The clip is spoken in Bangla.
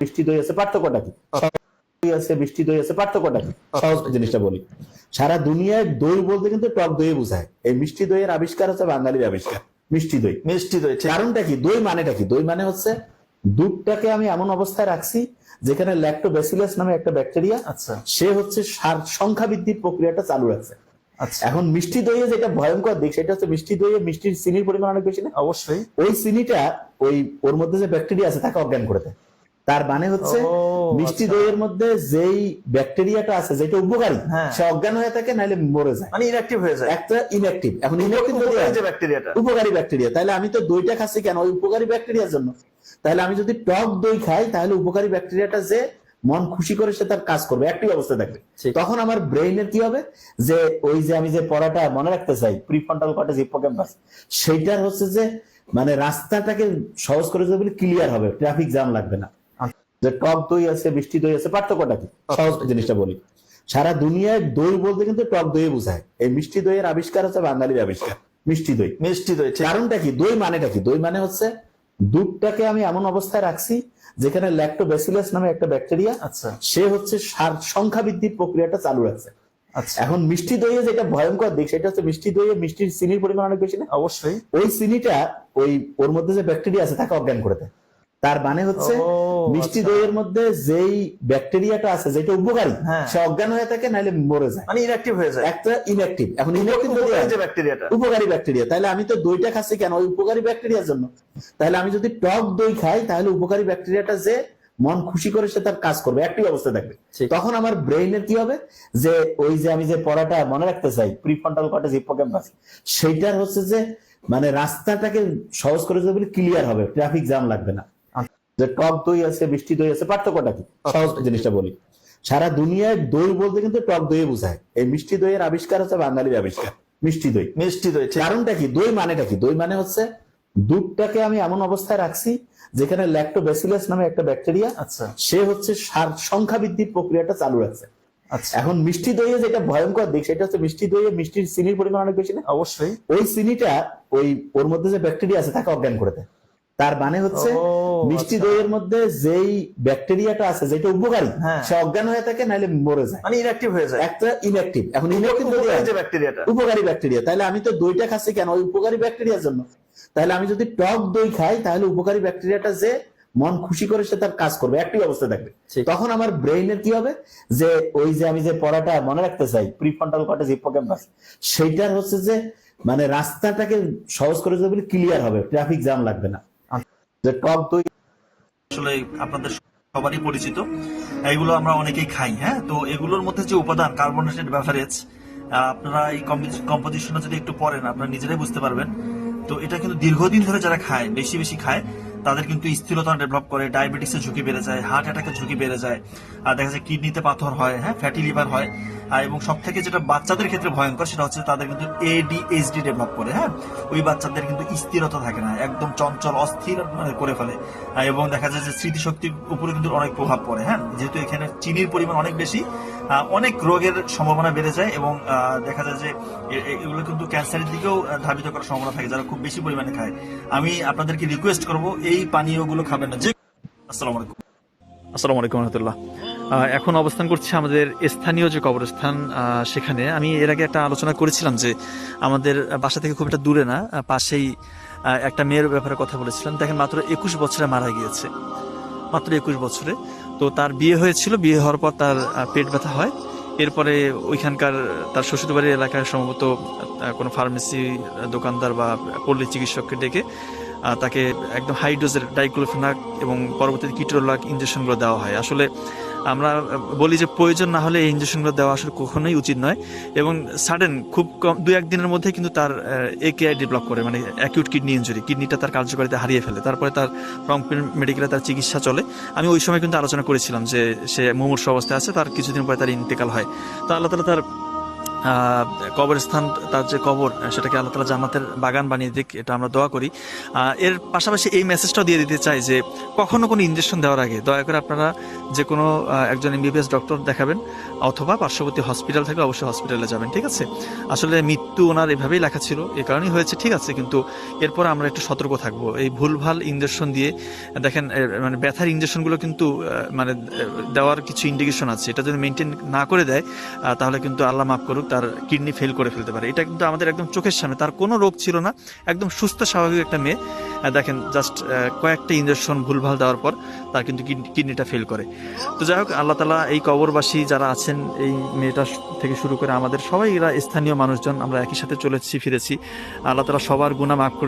মিষ্টি দই আছে পার্থক্যটা কি? আছে মিষ্টি দই আছে পার্থক্যটা কি? সহজ জিনিসটা বলি। সারা দুনিয়ায় দই বলতে কিন্তু টক দই বোঝায়। এই মিষ্টি দইয়ের আবিষ্কার হচ্ছে বাঙালির আবিষ্কার মিষ্টি দই। মিষ্টি দই কারণটা কি? দই মানেটা কি? দই মানে হচ্ছে দুধটাকে আমি এমন অবস্থায় রাখছি যেখানে ল্যাক্টোব্যাসিলাস নামে একটা ব্যাকটেরিয়া আচ্ছা। সে হচ্ছে সার সংখ্যা বৃদ্ধির প্রক্রিয়াটা চালু রাখছে। আচ্ছা। এখন মিষ্টি দইয়ে যেটা ভয়ঙ্কর দিক সেটা হচ্ছে মিষ্টি দইয়ে মিষ্টির চিনির পরিমাণ অনেক বেশি না? অবশ্যই। ওই চিনিটা ওই ওর মধ্যে যে ব্যাকটেরিয়া আছে তাকে অজ্ঞান করে দেয়। তার মানে হচ্ছে মিষ্টি আচ্ছা। দইয়ের মধ্যে যেই ব্যাকটেরিয়াটা আছে যেটা উপকারী হ্যাঁ। সে অজ্ঞান হয়ে থাকে নাহলে মরে যায়। মানে ইনঅ্যাক্টিভ হয়ে যায়। একটা ইনঅ্যাক্টিভ এখন ইনঅ্যাক্টিভ যে ব্যাকটেরিয়াটা। উপকারী ব্যাকটেরিয়া। তাহলে আমি তো দইটা খাচ্ছি কেন? ওই উপকারী ব্যাকটেরিয়ার জন্য। তাহলে আমি যদি টক দই খাই তাহলে উপকারী ব্যাকটেরিয়াটা যে মন খুশি করে সে তার কাজ করবে। একটি অবস্থা থাকবে তখন আমার ব্রেইনের কি হবে? যে ওই যে আমি যে পড়াটা মনে রাখতে চাই প্রিফ্রন্টাল কর্টেজ হিপোক্যাম্পাস সেইটার হচ্ছে যে মানে রাস্তাটাকে সহজ করে দেবে বলে ক্লিয়ার হবে। ট্রাফিক জ্যাম লাগবে না। যে টক দই আছে মিষ্টি দই আছে পার্থক্যটা কি? সহজ জিনিসটা বলি। সারা দুনিয়ায় দই বলতে কিন্তু টক দই বোঝায়। এই মিষ্টি দইয়ের আবিষ্কার হচ্ছে বাঙালির আবিষ্কার মিষ্টি দই। মিষ্টি দই কারণটা কি? দই মানেটা কি? দই মানে হচ্ছে দুধটাকে আমি এমন অবস্থায় রাখছি যেখানে ল্যাক্টোব্যাসিলাস নামে একটা ব্যাকটেরিয়া আচ্ছা। সে হচ্ছে সার সংখ্যা বৃদ্ধির প্রক্রিয়াটা চালু রাখছে। আচ্ছা। এখন মিষ্টি দইয়ে যেটা ভয়ঙ্কর দিক সেটা হচ্ছে মিষ্টি দইয়ে মিষ্টির চিনির পরিমাণ অনেক বেশি না? অবশ্যই। ওই চিনিটা ওই ওর মধ্যে যে ব্যাকটেরিয়া আছে তাকে অজ্ঞান করে দেয়। তার মানে হচ্ছে মিষ্টি আচ্ছা। দইয়ের মধ্যে যেই ব্যাকটেরিয়াটা আছে যেটা উপকারী হ্যাঁ। সে অজ্ঞান হয়ে থাকে নাহলে মরে যায়। মানে ইনঅ্যাক্টিভ হয়ে যায়। একটা ইনঅ্যাক্টিভ এখন ইনঅ্যাক্টিভ উপকারী যে ব্যাকটেরিয়াটা উপকারী ব্যাকটেরিয়া তাহলে আমি তো দইটা খাচ্ছি কেন? ওই উপকারী ব্যাকটেরিয়ার জন্য। তাহলে আমি যদি টক দই খাই তাহলে উপকারী ব্যাকটেরিয়াটা যে মন খুশি করে সে তার কাজ করবে। একটি অবস্থা থাকবে। তখন আমার ব্রেইনের কি হবে? যে ওই যে আমি যে পড়াটা মনে রাখতে চাই প্রিফ্রন্টাল কর্টেজ হিপোক্যাম্পাস সেইটার হচ্ছে যে মানে রাস্তাটাকে সহজ করে দেবে বলে ক্লিয়ার হবে ট্রাফিক জ্যাম লাগবে না। যে টক দই আছে মিষ্টি দই আছে পার্থক্যটা কি? সহজ জিনিসটা বলি। সারা দুনিয়ায় দই বলতে কিন্তু টক দই বোঝায়। এই মিষ্টি দইয়ের আবিষ্কার হচ্ছে বাঙালির আবিষ্কার মিষ্টি দই। মিষ্টি দই কারণটা কি? দই মানেটা কি? দই মানে হচ্ছে দুধটাকে আমি এমন অবস্থায় রাখছি যেখানে ল্যাক্টোব্যাসিলাস নামে একটা ব্যাকটেরিয়া আচ্ছা। সে হচ্ছে সার সংখ্যা বৃদ্ধির প্রক্রিয়াটা চালু রাখছে। আচ্ছা। এখন মিষ্টি দইয়ে যেটা ভয়ঙ্কর দিক সেটা হচ্ছে মিষ্টি দইয়ে মিষ্টির চিনির পরিমাণ অনেক বেশি না? অবশ্যই। ওই চিনিটা ওই ওর মধ্যে যে ব্যাকটেরিয়া আছে তাকে অজ্ঞান করে দেয়। তার মানে হচ্ছে মিষ্টি আচ্ছা। দইয়ের মধ্যে যেই ব্যাকটেরিয়াটা আছে যেটা উপকারী হ্যাঁ। সে অজ্ঞান হয়ে থাকে নাহলে মরে যায়। মানে ইনঅ্যাক্টিভ হয়ে যায়। একটা ইনঅ্যাক্টিভ এখন ইনঅ্যাক্টিভ উপকারী যে ব্যাকটেরিয়াটা। উপকারী ব্যাকটেরিয়া। তাহলে আমি তো দইটা খাচ্ছি কেন? ওই উপকারী ব্যাকটেরিয়ার জন্য। তাহলে আমি যদি টক দই খাই তাহলে উপকারী ব্যাকটেরিয়াটা যে মন খুশি করে সে তার কাজ করবে। একটি অবস্থা থাকবে। তখন আমার ব্রেইনের কি হবে? যে ওই যে আমি যে পড়াটা মনে রাখতে চাই প্রিফ্রন্টাল কর্টেজ হিপোক্যাম্পাস সেইটার হচ্ছে যে মানে রাস্তাটাকে সহজ করে দেবে বলে ক্লিয়ার হবে ট্রাফিক জ্যাম লাগবে না। যে টক দই আসলে আপনাদের সবারই পরিচিত। এগুলো আমরা অনেকেই খাই হ্যাঁ? তো এগুলোর মধ্যে যে উপাদান কার্বনেটেড বেভারেজ আপনারা এই কম্পোজিশনটা যদি একটু পড়েন, আপনারা নিজেরাই বুঝতে পারবেন। তো এটা কিন্তু দীর্ঘদিন ধরে যারা খায়, বেশি বেশি খায় তাদের কিন্তু স্থিরতা ডেভেলপ করে ডায়াবেটিসের ঝুঁকি বেড়ে যায় হার্ট অ্যাটাকের ঝুঁকি বেড়ে যায়, আর দেখা যায় কিডনিতে পাথর হয় হ্যাঁ ফ্যাটি লিভার হয়, আর এবং সব থেকে যেটা বাচ্চাদের ক্ষেত্রে ভয়ঙ্কর সেটা হচ্ছে তাদের কিন্তু এডিএইচডি ডেভেলপ করে হ্যাঁ ওই বাচ্চাদের কিন্তু স্থিরতা থাকে না, একদম চঞ্চল, অস্থির মানে করে ফেলে এবং দেখা যায় যে স্মৃতিশক্তির উপরে কিন্তু অনেক প্রভাব পড়ে হ্যাঁ যেহেতু এখানে চিনির পরিমাণ অনেক বেশি অনেক রোগের সম্ভাবনা বেড়ে যায় এবং দেখা যায় যে এগুলো কিন্তু ক্যান্সারের দিকেও ধাবিত করার সম্ভাবনা থাকে, যারা খুব বেশি পরিমাণে খায়। আমি আপনাদেরকে রিকোয়েস্ট করব, এই পানীয়গুলো খাবেন না। যে আসসালামু আলাইকুম। আসসালামু আলাইকুম রহমতুল্লাহ। এখন অবস্থান করছি আমাদের স্থানীয় যে কবরস্থান সেখানে। আমি এর আগে একটা আলোচনা করেছিলাম যে আমাদের বাসা থেকে খুব একটা দূরে না পাশেই একটা মেয়ের ব্যাপারে কথা বলেছিলাম। দেখেন, মাত্র একুশ বছরে মারা গিয়েছে। মাত্র একুশ বছরে। তো তার বিয়ে হয়েছিল, বিয়ে হওয়ার পর তার পেট ব্যথা হয়। এরপরে ওইখানকার তার শ্বশুরবাড়ির এলাকায় সম্ভবত কোনো ফার্মেসি দোকানদার বা পল্লী চিকিৎসককে ডেকে তাকে একদম হাই ডোজের ডাইক্লোফেনাক এবং পরবর্তীতে কিটোরোলাক ইঞ্জেকশনগুলো দেওয়া হয়। আসলে আমরা বলি যে প্রয়োজন না হলে এই ইঞ্জেকশনগুলো দেওয়া আসলে কখনোই উচিত নয় এবং সাডেন খুব কম দু একদিনের মধ্যে কিন্তু তার একেআই ডেভেলপ করে মানে অ্যাকিউট কিডনি ইঞ্জুরি কিডনিটা তার কার্যকারিতা হারিয়ে ফেলে। তারপরে তার রংপুর মেডিকেলে তার চিকিৎসা চলে। আমি ওই সময় কিন্তু আলোচনা করেছিলাম যে সে মুমূর্ষ অবস্থায় আছে, তার কিছুদিন পরে তার ইন্তেকাল হয়। তো আল্লাহ তালা তার কবরস্থান, তার যে কবর সেটাকে আল্লাহ তালা জান্নাতের বাগান বানিয়ে দিক, এটা আমরা দোয়া করি। এর পাশাপাশি এই মেসেজটাও দিয়ে দিতে চাই যে, কখনো কোনো ইঞ্জেকশন দেওয়ার আগে দয়া করে আপনারা যে কোনো একজন এমবিবিএস ডক্টর দেখাবেন, অথবা পার্শ্ববর্তী হসপিটাল থাকলে অবশ্যই হসপিটালে যাবেন, ঠিক আছে? আসলে মৃত্যু ওনার এভাবেই লেখা ছিল, এ কারণেই হয়েছে, ঠিক আছে? কিন্তু এরপর আমরা একটু সতর্ক থাকব। এই ভুলভাল ইঞ্জেকশন দিয়ে, দেখেন মানে ব্যথার ইঞ্জেকশনগুলো কিন্তু মানে দেওয়ার কিছু ইন্ডিকেশন আছে। এটা যদি মেনটেন না করে দেয় তাহলে কিন্তু আল্লাহ মাফ করুক। তার কিডনি ফেল করে ফেলতে পারে। এটা কিন্তু আমাদের একদম চোখের সামনে। তার কোনো রোগ ছিল না। একদম সুস্থ, স্বাভাবিক একটা মেয়ে। দেখেন জাস্ট কয়েকটা ইঞ্জেকশন ভুলভাল দেওয়ার পর তার কিন্তু কিডনিটা ফেল করে। তো যাই হোক, আল্লাহ তালা এই কবরবাসী যারা আছেন, এই মেয়েটা থেকে শুরু করে আমাদের সবাই এরা স্থানীয় মানুষজন। আমরা একই সাথে চলেছি, ফিরেছি। আল্লাহ তালা সবার গুণা মাফ করে